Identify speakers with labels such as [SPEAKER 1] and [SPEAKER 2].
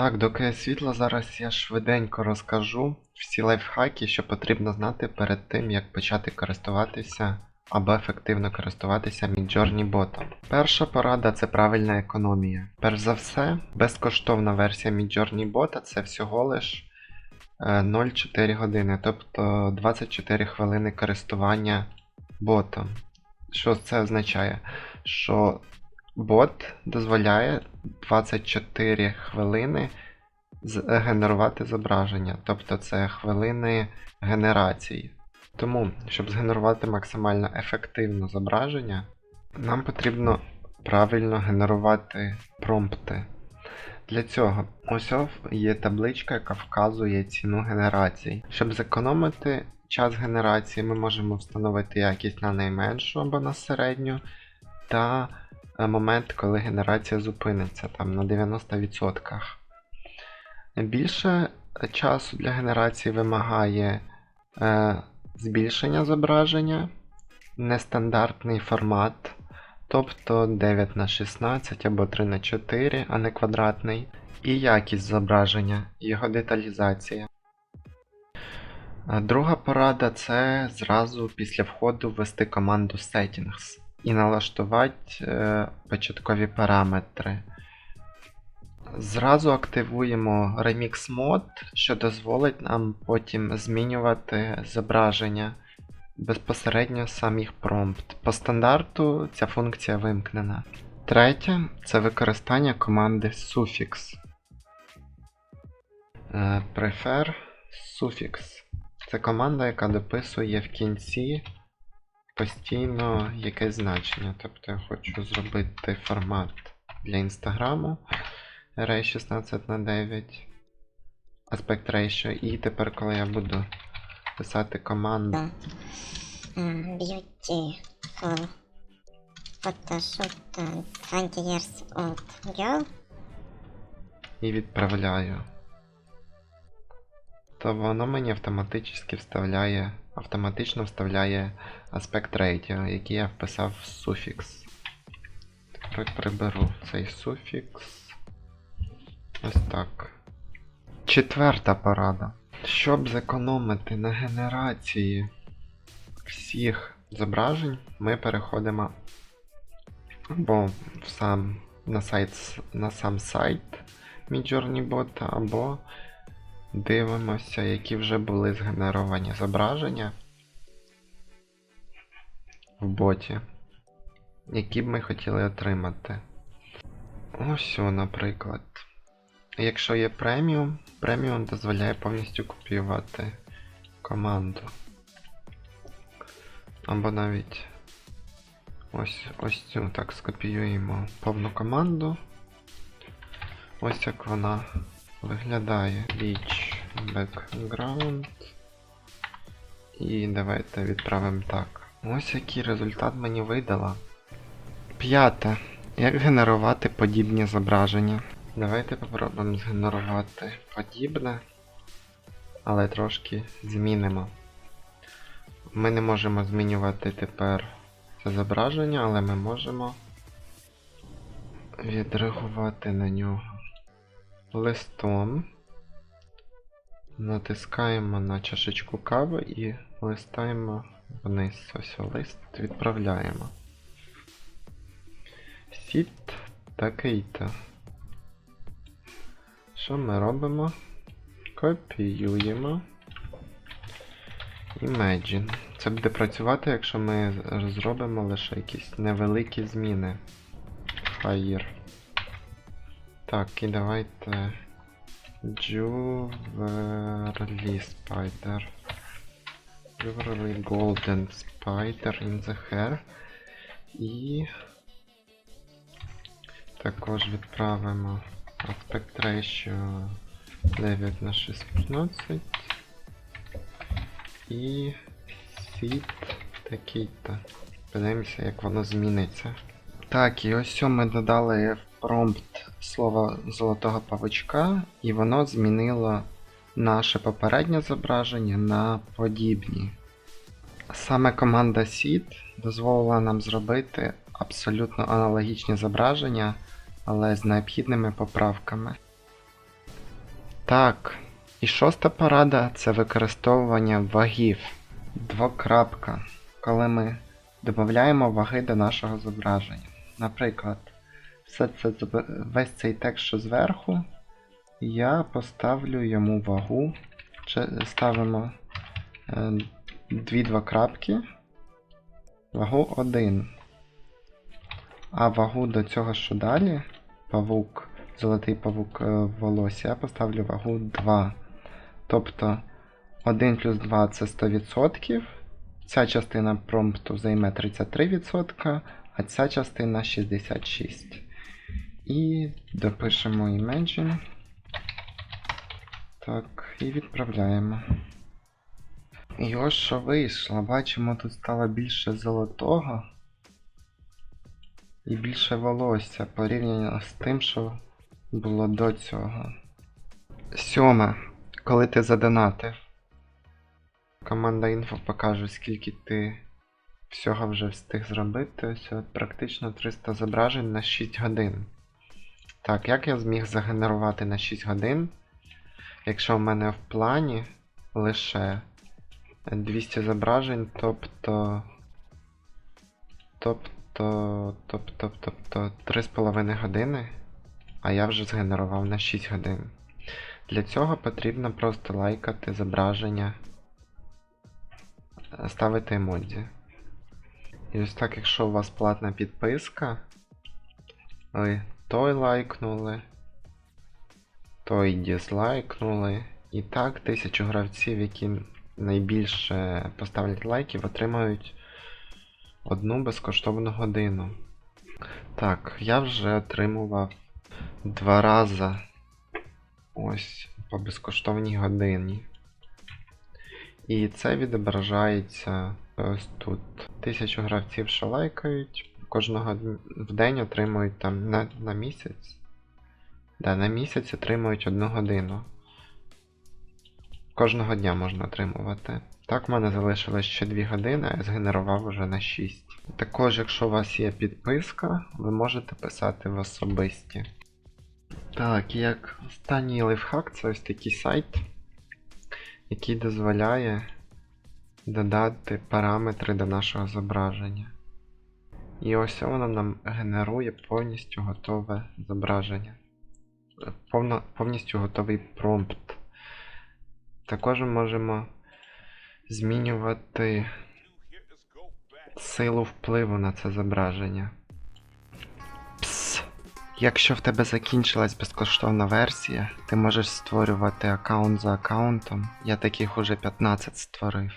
[SPEAKER 1] Так, доки світло, зараз я швиденько розкажу всі лайфхаки, що потрібно знати перед тим, як почати користуватися або ефективно користуватися Midjourney ботом. Перша порада це правильна економія. Перш за все, безкоштовна версія Midjourney бота це всього лиш е, 0,4 години, тобто 24 хвилини користування ботом. Що це означає? Що бот дозволяє 24 хвилини з- генерувати зображення, тобто це хвилини генерації. Тому, щоб згенерувати максимально ефективно зображення, нам потрібно правильно генерувати промпти. Для цього ось є табличка, яка вказує ціну генерації. Щоб зекономити час генерації, ми можемо встановити якість на найменшу або на середню, та момент, коли генерація зупиниться там на 90%. Більше часу для генерації вимагає е, збільшення зображення, нестандартний формат, тобто 9 на 16 або 3 на 4, а не квадратний, і якість зображення, його деталізація. Друга порада це зразу після входу ввести команду Settings і налаштувати е, початкові параметри. Зразу активуємо Remix Mode, що дозволить нам потім змінювати зображення безпосередньо сам їх промпт. промпт. По стандарту ця функція вимкнена. Третє це використання команди suffix. Е, Prefer suffix. Це команда, яка дописує в кінці постійно якесь значення. Тобто я хочу зробити формат для інстаграму Array 16 на 9 Aspect Ratio. І тепер, коли я буду писати команду
[SPEAKER 2] beauty for photoshoot uh, 20 years old girl.
[SPEAKER 1] і відправляю, то воно мені автоматично вставляє, автоматично вставляє Aspect Ratio, який я вписав в суфікс. Тепер приберу цей суфікс. Ось так. Четверта порада. Щоб зекономити на генерації всіх зображень, ми переходимо або в сам, на, сайт, на сам сайт Midjourney Bot, або дивимося, які вже були згенеровані зображення в боті, які б ми хотіли отримати. Ось, наприклад. Якщо є преміум, преміум дозволяє повністю копіювати команду. Або навіть ось, ось цю так скопіюємо повну команду. Ось як вона виглядає. Beach background. І давайте відправимо так. Ось який результат мені видала. П'яте. Як генерувати подібні зображення? Давайте попробуємо згенерувати подібне, але трошки змінимо. Ми не можемо змінювати тепер це зображення, але ми можемо відреагувати на нього листом. Натискаємо на чашечку кави і листаємо вниз. Ось лист відправляємо. Сіт такий-то. Що ми робимо? Копіюємо. Imagine. Це буде працювати, якщо ми зробимо лише якісь невеликі зміни. Fire. Так, і давайте. Jewelry Spider. Jewelry Golden Spider in the hair. І також відправимо Aspect Ratio 9 на 16. І Seed такий-то. Подивимося, як воно зміниться. Так, і ось ми додали промпт слово золотого павучка, і воно змінило наше попереднє зображення на подібні. Саме команда Seed дозволила нам зробити абсолютно аналогічні зображення, але з необхідними поправками. Так. І шоста порада це використовування вагів. Двокрапка. Коли ми додаємо ваги до нашого зображення. Наприклад, все це весь цей текст, що зверху, я поставлю йому вагу. Ставимо е, дві двокрапки. Вагу 1. А вагу до цього, що далі, павук, золотий павук е, волосся, я поставлю вагу 2. Тобто 1 плюс 2 це 100%. Ця частина промпту займе 33%, а ця частина 66%. І допишемо Imagine. Так, і відправляємо. І ось що вийшло. Бачимо, тут стало більше золотого і більше волосся порівняно з тим, що було до цього. Сьоме. Коли ти задонатив, команда інфо покаже, скільки ти всього вже встиг зробити. Ось от практично 300 зображень на 6 годин. Так, як я зміг загенерувати на 6 годин, якщо в мене в плані лише 200 зображень, тобто. Тобто. Тобто, тобто 3,5 години, а я вже згенерував на 6 годин. Для цього потрібно просто лайкати зображення, ставити емодзі. І ось так, якщо у вас платна підписка, ви той лайкнули, той дізлайкнули. І так, тисячу гравців, які найбільше поставлять лайків, отримають одну безкоштовну годину. Так, я вже отримував два рази ось по безкоштовній годині. І це відображається ось тут. Тисячу гравців, що лайкають, кожного в день отримують там на, на місяць. Да, на місяць отримують одну годину. Кожного дня можна отримувати. Так, в мене залишилось ще 2 години, а я згенерував уже на 6. Також, якщо у вас є підписка, ви можете писати в особисті. Так, як останній лайфхак, це ось такий сайт, який дозволяє додати параметри до нашого зображення. І ось воно нам генерує повністю готове зображення. Повно, повністю готовий промпт. Також можемо змінювати силу впливу на це зображення. Пс. Якщо в тебе закінчилась безкоштовна версія, ти можеш створювати аккаунт за аккаунтом. Я таких уже 15 створив.